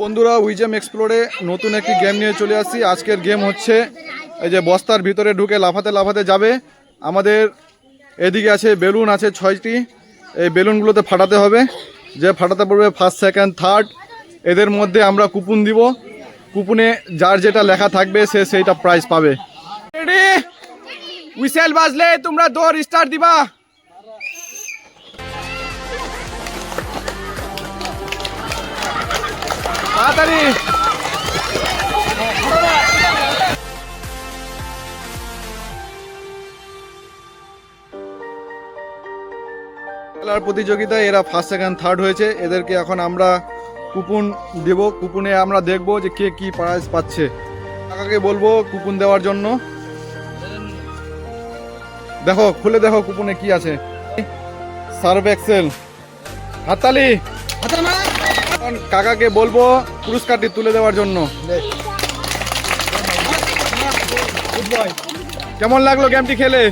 বন্ধুরা উইজেম এক্সপ্লোরে নতুন একটি গেম নিয়ে চলে আসছি। আজকের গেম হচ্ছে এই যে বস্তার ভিতরে ঢুকে লাফাতে লাফাতে যাবে। আমাদের এদিকে আছে বেলুন, আছে ছয়টি। এই বেলুনগুলোতে ফাটাতে হবে। যে ফাটাতে পড়বে ফার্স্ট সেকেন্ড থার্ড এদের মধ্যে আমরা কুপন দিব। কুপনে যার যেটা লেখা থাকবে, সে সেইটা প্রাইজ পাবে। উইসেল বাজলে তোমরা দৌড় স্টার্ট দিবা। তাড়াতাড়ি। খেলার প্রতিযোগিতায় এরা ফার্স্ট সেকেন্ড থার্ড হয়েছে। এদেরকে এখন আমরা কুপন দেব। কুপনে আমরা দেখব যে কে কি প্রাইজ পাচ্ছে। কাকাকে বলব কুপন দেওয়ার জন্য। দেখো, খুলে দেখো কুপনে কি আছে। Surf Excel. হাততালি। এখন কাকাকে বলব পুরস্কারটি তুলে দেওয়ার জন্য। কেমন লাগল গেমটি খেলে?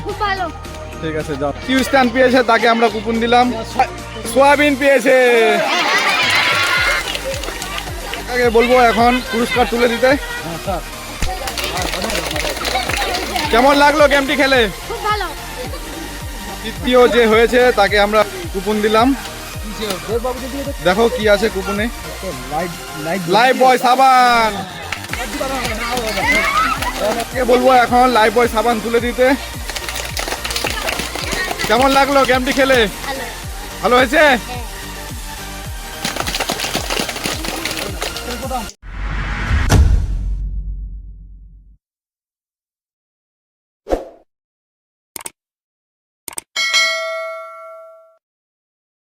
ঠিক আছে যাও। স্ট্যান্ড পেয়েছে তাকে আমরা কুপন দিলাম। সোয়াবিন পেয়েছে। কাকাকে বলব এখন পুরস্কার তুলে দিতে। কেমন লাগল গেমটি খেলে? তৃতীয় যে হয়েছে তাকে আমরা কুপন দিলাম। দেখো কি আছে কুপনে। লাইভ বয় সাবান। কে বলব এখন লাইভ বয় সাবান তুলে দিতে? কেমন লাগল গেমটি খেলে? ভালো হয়েছে?